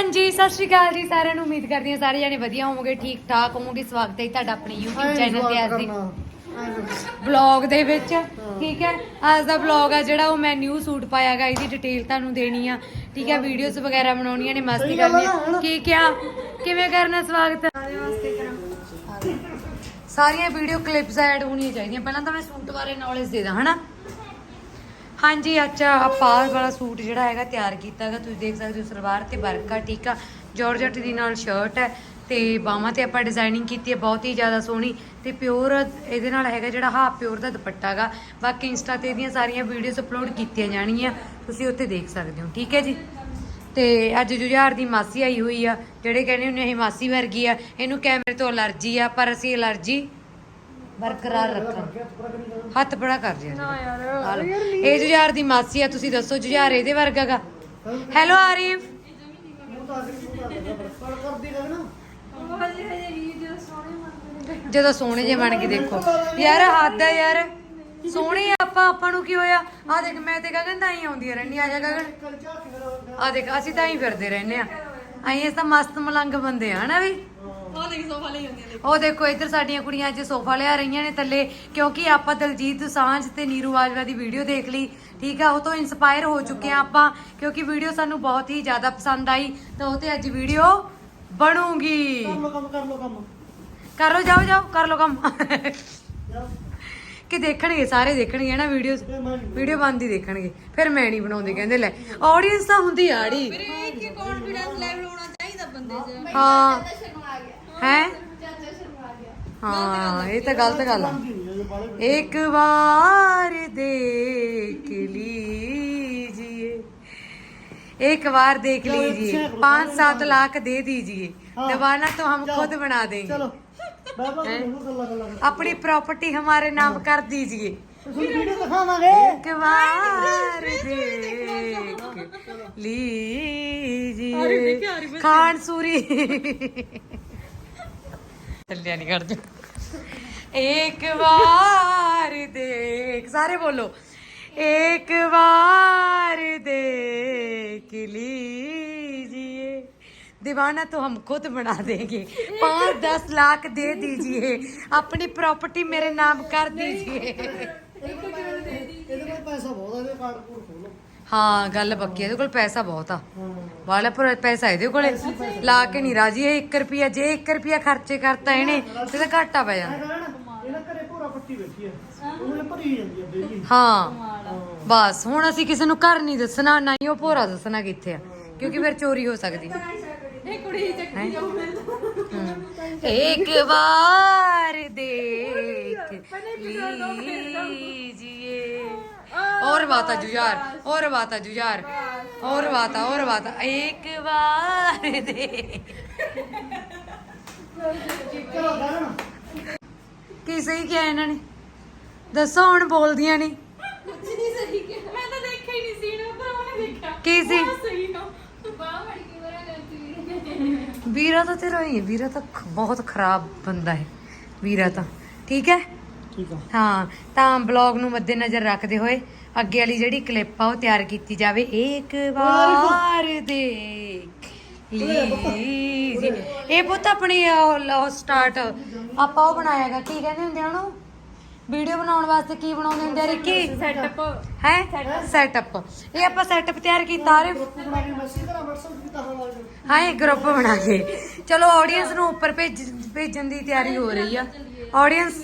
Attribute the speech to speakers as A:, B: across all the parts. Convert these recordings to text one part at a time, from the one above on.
A: ਹਾਂਜੀ ਸਤਿ ਸ਼੍ਰੀ ਅਕਾਲ ਜੀ ਸਾਰਿਆਂ ਨੂੰ ਉਮੀਦ ਕਰਦੀ ਹਾਂ ਸਾਰੇ ਜਾਣੇ ਵਧੀਆ ਹੋਵੋਗੇ ਠੀਕ ਠਾਕ ਹੋਵੋਗੇ। ਸਵਾਗਤ ਹੈ ਜੀ ਤੁਹਾਡਾ ਆਪਣੇ YouTube ਚੈਨਲ ਤੇ ਅੱਜ ਦੀ ਵਲੌਗ ਦੇ ਵਿੱਚ ਠੀਕ ਹੈ। ਅੱਜ ਦਾ ਵਲੌਗ ਆ ਜਿਹੜਾ ਉਹ ਮੈਂ ਨਿਊ ਸੂਟ ਪਾਇਆਗਾ ਇਹਦੀ ਡਿਟੇਲ ਤੁਹਾਨੂੰ ਦੇਣੀ ਆ। ਠੀਕ ਹੈ ਵੀਡੀਓਜ਼ ਵਗੈਰਾ ਬਣਾਉਣੀਆਂ ਨੇ ਮਸਤੀ ਕਰਨੀ ਆ ਕੀ ਕਿਆ ਕਿਵੇਂ ਕਰਨਾ ਸਵਾਗਤ? ਸਾਰੀਆਂ ਵੀਡੀਓ ਕਲਿੱਪਸ ਐਡ ਹੋਣੀਆਂ ਚਾਹੀਦੀਆਂ। ਪਹਿਲਾਂ ਤਾਂ ਮੈਂ ਸੂਟ ਬਾਰੇ ਨੌਲੇਜ ਦੇ ਦਾਂ ਹਨਾ? ਹਾਂਜੀ, ਅੱਛਾ ਆਪਾਂ ਵਾਲਾ ਸੂਟ ਜਿਹੜਾ ਹੈਗਾ ਤਿਆਰ ਕੀਤਾ ਹੈਗਾ। ਤੁਸੀਂ ਦੇਖ ਸਕਦੇ ਹੋ ਸਲਵਾਰ ਤੇ ਵਰਕ ਆ ਠੀਕ ਆ। ਜਾਰਜਟ ਦੀ ਨਾਲ ਸ਼ਰਟ ਹੈ ਤੇ ਬਾਹਾਂ ਤੇ ਆਪਾਂ ਡਿਜ਼ਾਈਨਿੰਗ ਕੀਤੀ ਹੈ, ਬਹੁਤ ਹੀ ਜ਼ਿਆਦਾ ਸੋਹਣੀ ਤੇ ਪਿਓਰ ਇਹਦੇ ਨਾਲ ਹੈਗਾ ਜਿਹੜਾ ਹਾਫ ਪਿਓਰ ਦਾ ਦੁਪੱਟਾ ਹੈਗਾ। ਬਾਕੀ ਇੰਸਟਾ ਤੇ ਇਹਦੀਆਂ ਸਾਰੀਆਂ ਵੀਡੀਓਜ਼ ਅਪਲੋਡ ਕੀਤੀਆਂ ਜਾਣਗੀਆਂ, ਤੁਸੀਂ ਉੱਥੇ ਦੇਖ ਸਕਦੇ ਹੋ, ਠੀਕ ਹੈ ਜੀ? ਤੇ ਅੱਜ ਜੁਝਾਰ ਦੀ ਮਾਸੀ ਆਈ ਹੋਈ ਆ, ਜਿਹੜੇ ਕਹਿੰਦੇ ਹੁੰਦੇ ਇਹ ਮਾਸੀ ਵਰਗੀ ਆ, ਇਹਨੂੰ ਕੈਮਰੇ ਤੋਂ ਅਲਰਜੀ ਆ, ਪਰ ਅਸੀਂ ਅਲਰਜੀ ਬਰਕਰਾਰ ਰੱਖਾਂ। ਹੱਥ ਬੜਾ ਕਰ ਜਿਆ ਨਾ ਯਾਰ ਇਹ ਜੁਝਾਰ ਦੀ ਮਾਸੀ ਆ ਤੁਸੀਂ ਦੱਸੋ ਜੁਝਾਰ ਇਹਦੇ ਵਰਗਾ ਗਾ। ਹੈਲੋ ਆਰਿਫ ਜਦੋਂ ਸੋਹਣੇ ਜੇ ਬਣ ਕੇ ਦੇਖੋ। ਯਾਰ ਹੱਦ ਆ ਯਾਰ। ਸੋਹਣੇ ਆਪਾਂ ਆਪਾਂ ਨੂੰ ਕੀ ਹੋਇਆ? ਆ ਦੇਖ ਮੈਂ ਤੇ ਗਗਨ ਤਾਂ ਹੀ ਆਉਂਦੀ ਰਹਿੰਦੀ ਆ ਜਾ ਗਗਨ। ਆ ਦੇਖ ਅਸੀਂ ਤਾਂ ਹੀ ਫਿਰਦੇ ਰਹਿੰਦੇ ਆ। ਅਸੀਂ ਤਾਂ ਮਸਤ ਮਲੰਗ ਬੰਦੇ ਆ ਹਨਾ ਵੀ? ਉਹ ਦੇਖੋ ਇੱਧਰ ਸਾਡੀਆਂ ਕੁੜੀਆਂ ਅੱਜ ਸੋਫਾ ਲਿਆ ਰਹੀਆਂ ਨੇ ਥੱਲੇ ਕਿਉਂਕਿ ਆਪਾਂ ਦਲਜੀਤ ਦੋਸਾਂਝ ਤੇ ਨੀਰੂ ਬਾਜਵਾ ਦੀ ਵੀਡੀਓ ਦੇਖ ਲਈ। ਠੀਕ ਆ ਉਹ ਤੋਂ ਇਨਸਪਾਇਰ ਹੋ ਚੁੱਕੇ ਆ ਆਪਾਂ ਕਿਉਂਕਿ ਵੀਡੀਓ ਸਾਨੂੰ ਬਹੁਤ ਹੀ ਜ਼ਿਆਦਾ ਪਸੰਦ ਆਈ। ਤਾਂ ਉਹ ਤੇ ਅੱਜ ਵੀਡੀਓ ਬਣੂਗੀ।
B: ਕੰਮ ਕੰਮ ਕਰ ਲੋ ਕੰਮ।
A: ਕਰ ਲੋ ਜਾਓ ਜਾਓ ਕਰ ਲੋ ਕੰਮ। ਕਿ ਦੇਖਣਗੇ ਸਾਰੇ ਦੇਖਣਗੇ ਨਾ
B: ਮੈਂ
A: ਵੀਡੀਓ ਬੰਦ ਹੀ ਦੇਖਣਗੇ। ਫਿਰ ਮੈਂ ਨਹੀਂ ਬਣਾਉਂਦੀ ਕਹਿੰਦੇ ਲੈ ਆਡੀਅנס ਤਾਂ ਹੁੰਦੀ ਆੜੀ।
C: ਇੱਕ ਕੌਨਫੀਡੈਂਸ ਲੈਵਲ ਹੋਣਾ ਚਾਹੀਦਾ ਬੰਦੇ 'ਚ?
A: ਹਾਂ। ਹੈ ਹਾਂ ਇਹ ਤਾਂ ਗਲਤ ਗੱਲ ਆ
B: ਕੀ ਨਹੀਂ ਇਹ ਬਾਲੇ
A: एक बार देख लीजिए एक बार देख लीजिए पाँच सात लाख दे दीजिए दबाना तो हम खुद बना देंगे
B: ਚਲੋ ਬਾਬਾ ਨੂੰ ਗੱਲਾਂ ਗੱਲਾਂ
A: अपनी प्रॉपर्टी हमारे नाम कर दीजिए
B: ਤੁਸੀਂ ਵੀਡੀਓ ਦਿਖਾਵਾਂਗੇ
A: एक बार देख लीजिए खान सूरी ਚੱਲਿਆ ਨਹੀਂ ਕਰ एक बार देख सारे बोलो एक बार देख लीजिए दीवाना तो हम खुद बना देंगे पाँच दस लाख दे दीजिए अपनी प्रॉपर्टी मेरे नाम कर दीजिए
B: ਇਹਦੇ ਕੋਲ ਪੈਸਾ ਬਹੁਤ ਆ ਇਹਦੇ ਕਾਰਡ ਕੋਡ ਖੋਲੋ
A: ਹਾਂ ਗੱਲ ਪੱਕੀ ਹੈ, ਇਹਦੇ ਕੋਲ ਪੈਸਾ ਬਹੁਤ ਆ
B: ਹਾਂ
A: ਵਾਲਾ ਪਰ ਪੈਸਾ ਇਹਦੇ ਕੋਲੇ? ਲਾ ਕੇ ਨਹੀਂ ਰਾਜੀ ਇਹ 1 ਰੁਪਿਆ ਜੇ 1 ਰੁਪਿਆ ਖਰਚੇ ਕਰਤਾ ਇਹਨੇ ਤੇ ਘਾਟਾ ਪੈ
B: ਇਹਨਾਂ ਘਰੇ ਭੋਰਾ ਪੱਟੀ ਬੈਠੀ ਹੈ ਉਹਨੇ ਭਰੀ ਜਾਂਦੀ ਹੈ ਬੇਲੀ।
A: ਹਾਂ ਬਸ ਹੁਣ ਅਸੀਂ ਕਿਸੇ ਨੂੰ ਘਰ ਨਹੀਂ ਦੱਸਣਾ ਨਾ ਹੀ ਉਹ ਭੋਰਾ ਦੱਸਣਾ ਕਿੱਥੇ ਆ ਕਿਉਂਕਿ ਫਿਰ ਚੋਰੀ ਹੋ ਸਕਦੀ।
C: ਇਹ ਕੁੜੀ
A: ਇੱਕ ਵਾਰ ਦੇਖ ਲੀਜੀਏ। ਔਰ ਬਾਤ ਆ ਜੁਝਾਰ ਔਰ ਬਾਤਾ ਆ ਜੁਝਾਰ। और बात है और बात है एक बार देख
B: ਚਲੋ ਗਾਣਾ
A: ਕੀ ਸਹੀ ਕਿਹਾ ਇਹਨਾਂ ਨੇ ਦੱਸੋ ਹੁਣ ਬੋਲਦੀਆਂ ਨਹੀਂ
C: ਕੁਝ ਨਹੀਂ ਸਹੀ ਕਿਹਾ ਮੈਂ ਤਾਂ ਦੇਖਿਆ ਹੀ ਨਹੀਂ ਸੀਨ ਪਰ ਉਹਨੇ ਦੇਖਿਆ
A: ਕੀ ਸੀ
C: ਬਹੁਤ ਸਹੀ ਨਾ ਬਾਹ ਫੜ ਕੇ ਮੇਰਾ ਕਰਤੀ
A: ਵੀਰਾ ਤਾਂ ਤੇਰਾ ਹੀ ਹੈ ਵੀਰਾ ਤਾਂ ਖ- ਬਹੁਤ ਖਰਾਬ ਬੰਦਾ ਹੈ ਵੀਰਾ ਤਾਂ ਠੀਕ ਹੈ
B: ਠੀਕ ਆ।
A: ਹਾਂ ਤਾਂ ਬਲੌਗ ਨੂੰ ਮੱਦੇ ਨਜ਼ਰ ਰੱਖਦੇ ਹੋਏ ਅੱਗੇ ਵਾਲੀ ਜਿਹੜੀ ਕਲਿੱਪ ਆ ਉਹ ਤਿਆਰ ਕੀਤੀ ਜਾਵੇ। ਇੱਕ ਵਾਰ ਦੇਖ ਜੀ। ਇਹ ਪੁੱਤ ਆਪਣੀ ਉਹ ਸਟਾਰਟ ਆਪਾਂ ਉਹ ਬਣਾਇਆਗਾ ਕੀ ਕਹਿੰਦੇ ਹੁੰਦੇ ਆ ਉਹਨੂੰ? ਵੀਡੀਓ ਬਣਾਉਣ ਵਾਸਤੇ ਕੀ ਬਣਾਉਂਦੇ ਹੁੰਦੇ ਆ ਰਿੱਕੀ?
C: ਸੈਟਅਪ
A: ਹੈ? ਸੈਟਅਪ ਇਹ ਆਪਾਂ ਸੈਟਅਪ ਤਿਆਰ ਕੀਤਾ
B: ਆਰੇ
A: ਹਾਂ ਇਹ ਗਰੁੱਪ ਬਣਾ ਕੇ। ਚਲੋ ਆਡੀਅנס ਨੂੰ ਉੱਪਰ ਭੇਜਣ ਦੀ ਤਿਆਰੀ ਹੋ ਰਹੀ ਆ। ਆਡੀਅנס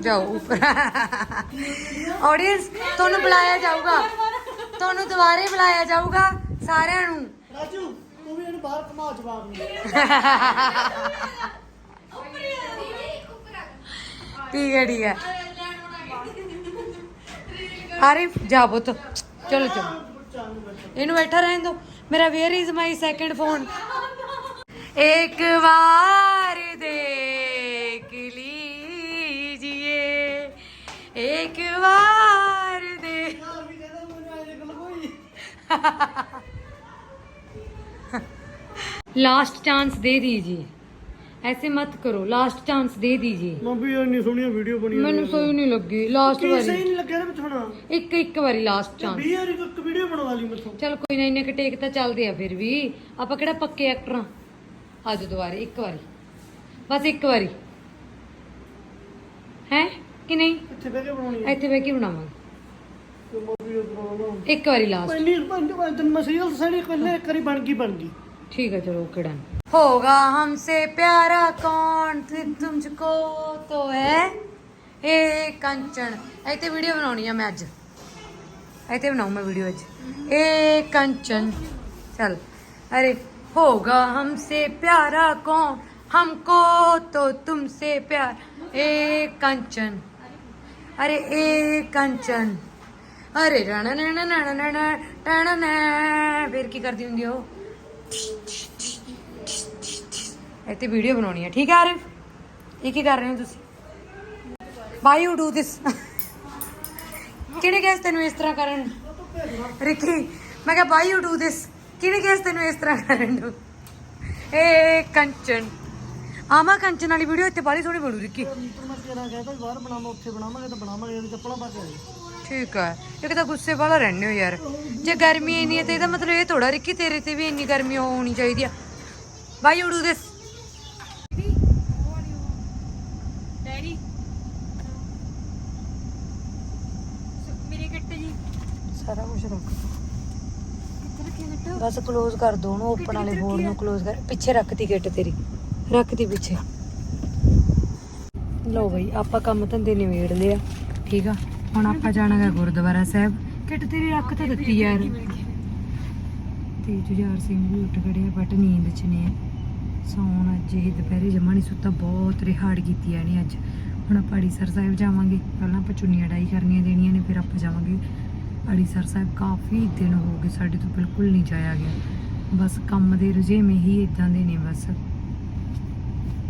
A: ਜਾਓ ਉੱਪਰ। ਆਡੀਅנס ਤੁਹਾਨੂੰ ਬੁਲਾਇਆ ਜਾਊਗਾ। ਤੁਹਾਨੂੰ ਦੁਬਾਰੇ ਬੁਲਾਇਆ ਜਾਊਗਾ ਸਾਰਿਆਂ ਨੂੰ।
B: ਰਾਜੂ ਤੂੰ ਵੀ ਇਹਨੂੰ ਬਾਹਰ ਘਮਾ ਜਵਾਬ ਨਹੀਂ
A: ਠੀਕ ਹੈ ਠੀਕ ਹੈ। ਆਰਿਫ ਜਾ ਪੁੱਤ। ਚਲੋ ਚਲੋ। ਇਹਨੂੰ ਬੈਠਾ ਰਹਿਣ ਦੋ। ਮੇਰਾ where is my second phone ਇੱਕ ਵਾਰ। एक बार देख
B: ਯਾਰ ਵੀ ਕਹਿੰਦਾ ਮੈਨੂੰ ਐਂ ਗੱਲ ਕੋਈ
A: लास्ट चांस दे दीजिए ऐसे मत करो लास्ट चांस दे दीजिए
B: ਮੰਮੀ ਇੰਨੀ ਸੋਹਣੀਆਂ ਵੀਡੀਓ ਬਣੀਆਂ
A: ਮੈਨੂੰ ਸਹੀ ਨਹੀਂ ਲੱਗੀ ਲਾਸਟ
B: ਕੀ
A: ਵਾਰੀ
B: ਸਹੀ ਨਹੀਂ ਲੱਗਿਆ ਨਾ ਵਿੱਚ ਹੁਣ
A: ਇੱਕ ਇੱਕ ਵਾਰੀ ਲਾਸਟ ਚਾਂਸ
B: 20 ਵਾਰੀ ਇੱਕ ਵੀਡੀਓ ਬਣਵਾ ਲਈ ਮੈਥੋਂ
A: ਚਲ ਕੋਈ ਨਾ ਇੰਨੇ ਕੁ ਟੇਕ ਤਾਂ ਚੱਲਦੇ ਆ ਫਿਰ ਵੀ ਆਪਾਂ ਕਿਹੜਾ ਪੱਕੇ ਐਕਟਰ ਆ ਅੱਜ ਦੁਬਾਰੇ ਇੱਕ ਵਾਰੀ ਬਸ ਇੱਕ ਵਾਰੀ ਹੈ ਕਿ ਨਹੀਂ
B: ਇੱਥੇ ਬਹਿ ਕੇ ਬਣਾਉਣੀ ਹੈ
A: ਇੱਥੇ ਬਹਿ ਕੇ ਬਣਾਵਾਂਗੇ
B: ਤੇ ਮੰਮੀ ਉਹ ਬਣਾਉਣਾ
A: ਇੱਕ ਵਾਰੀ ਲਾਸਟ
B: ਪਹਿਲੀ ਪੰਜ ਪੰਜ ਦਿਨ ਮਸੀਲ ਸੜੀ ਪਹਿਲੇ ਇੱਕ ਵਾਰੀ ਬਣ ਗਈ ਬਣ ਗਈ
A: ठीक है चलो ओके डन होगा हमसे प्यारा कौन फिर तुमको तो है ए कंचन ऐते वीडियो बनानी है मैं आज ऐते बनाऊं मैं वीडियो आज ए कंचन चल अरे होगा हमसे प्यारा कौन हमको तो तुमसे प्यार ए कंचन अरे ए कंचन अरे रण रण रण रण रण रण फिर की करती होंगी वो ਇੱਥੇ ਵੀਡੀਓ ਬਣਾਉਣੀ ਹੈ ਠੀਕ ਹੈ ਆਰਿਫ ਇਹ ਕੀ ਕਰ ਰਹੇ ਹੋ ਤੁਸੀਂ ਵਾਈ ਯੂ ਡੂ ਥਿਸ ਕਿਹਨੇ ਕਿਹਾ ਸੀ ਤੈਨੂੰ ਇਸ ਤਰ੍ਹਾਂ ਕਰਨ ਰਿਕੀ ਮੈਂ ਕਿਹਾ ਵਾਈ ਯੂ ਡੂ ਥਿਸ ਕਿਹਨੇ ਕਿਹਾ ਸੀ ਤੈਨੂੰ ਇਸ ਤਰ੍ਹਾਂ ਕਰਨ ਨੂੰ ਏ ਕੰਚਨ ਆਮਾ ਕੰਚਨ ਵਾਲੀ ਵੀਡੀਓ ਇੱਥੇ ਬਾਹਲੀ ਸੋਹਣੀ ਬਣੂ ਰਿੱਕੀ। ਠੀਕ ਹੈ ਇੱਕ ਤਾਂ ਗੁੱਸੇ ਵਾਲਾ ਰਹਿੰਦੇ ਹੋ ਯਾਰ। ਜੇ ਗਰਮੀ ਇੰਨੀ ਹੈ ਤੇ ਇਹਦਾ ਮਤਲਬ ਇਹ ਥੋੜਾ ਰਿੱਕੀ ਤੇਰੇ ਤੇ ਵੀ ਇੰਨੀ ਗਰਮੀ ਹੋਣੀ ਚਾਹੀਦੀ ਆ।
C: ਬਾਈ ਉੜੂ ਦੇ।
A: ਸਾਰਾ ਕੁਝ ਰੱਖ
C: ਕਿੱਥੇ
A: ਬਸ ক্লোਜ਼ ਕਰ ਦੋ ਉਹਨੂੰ ਓਪਨ ਵਾਲੇ ਬੋਰਡ ਨੂੰ ক্লোਜ਼ ਕਰ। ਪਿੱਛੇ ਰੱਖਤੀ ਕਿੱਟ ਤੇਰੀ। ਰੱਖਤੀ ਪਿੱਛੇ। ਲੋ ਬਈ, ਆਪਾਂ ਕੰਮ ਧੰਦੇ ਨਿਬੇੜ ਲਿਆ ਠੀਕ ਆ? ਹੁਣ ਆਪਾਂ ਜਾਣਾ ਹੈ ਗੁਰਦੁਆਰਾ ਸਾਹਿਬ। ਕਿੱਟ ਤੇਰੀ ਰੱਖ ਤਾਂ ਦਿੱਤੀ ਯਾਰ। ਤੇ ਜੁਝਾਰ ਸਿੰਘ ਵੀ ਉੱਠ ਖੜਿਆ ਬਟ ਨੀਂਦ ਚ ਨੇ। ਸੌਣ ਅੱਜ, ਇਹ ਦੁਪਹਿਰੇ ਜਮਾ ਨਹੀਂ ਸੁੱਤਾ, ਬਹੁਤ ਰਿਹਾੜ ਕੀਤੀ ਐ ਨੇ ਅੱਜ। ਹੁਣ ਆਪਾਂ ਅੜੀਸਰ ਸਾਹਿਬ ਜਾਵਾਂਗੇ। ਪਹਿਲਾਂ ਆਪਾਂ ਚੁੰਨੀਆਂ ਡਾਈ ਕਰਨੀਆਂ ਦੇਣੀਆਂ ਨੇ, ਫਿਰ ਆਪਾਂ ਜਾਵਾਂਗੇ। ਅੜੀਸਰ ਸਾਹਿਬ ਕਾਫੀ ਦਿਨ ਹੋ ਗਏ, ਸਾਡੇ ਤੋਂ ਬਿਲਕੁਲ ਨਹੀਂ ਜਾਇਆ ਗਿਆ। ਬਸ ਕੰਮ ਦੇ ਰੁਝੇਵੇਂ ਹੀ ਇਦਾਂ ਦੇ ਨੇ ਬਸ।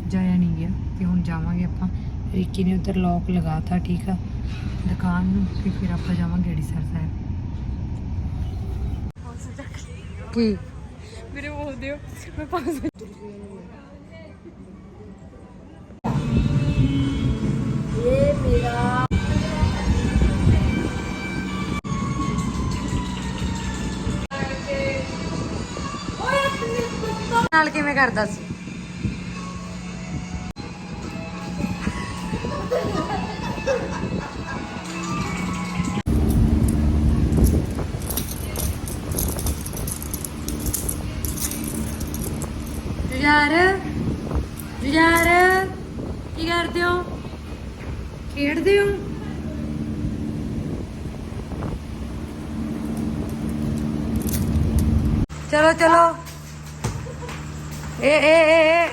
A: ਜਾਇਆ ਨਹੀਂ ਗਿਆ ਤੇ ਹੁਣ ਜਾਵਾਂਗੇ ਆਪਾਂ। ਰਿੱਕੀ ਨੇ ਉੱਧਰ ਲੋਕ ਲਗਾਤਾ ਠੀਕ ਆ। ਦੁਕਾਨ ਨੂੰ ਤੇ ਫਿਰ ਆਪਾਂ ਜਾਵਾਂਗੇ ਅੜੀਸਰ ਸਾਹਿਬ। ਕੀ?
C: ਮੇਰੇ ਉਹ ਦਿਓ ਮੈਂ 500
A: ਨਾਲ ਕਿਵੇਂ ਕਰਦਾ ਸੀ? ਜੁਝਾਰ ਜੁਝਾਰ ਕੀ ਕਰਦੇ ਹੋ ਖੇਡਦੇ ਹੋ ਚਲੋ ਚਲੋ ਏ ਏ ਏ ਏ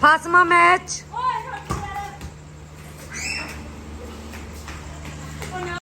A: ਫਾਸਮਾ ਮੈਚ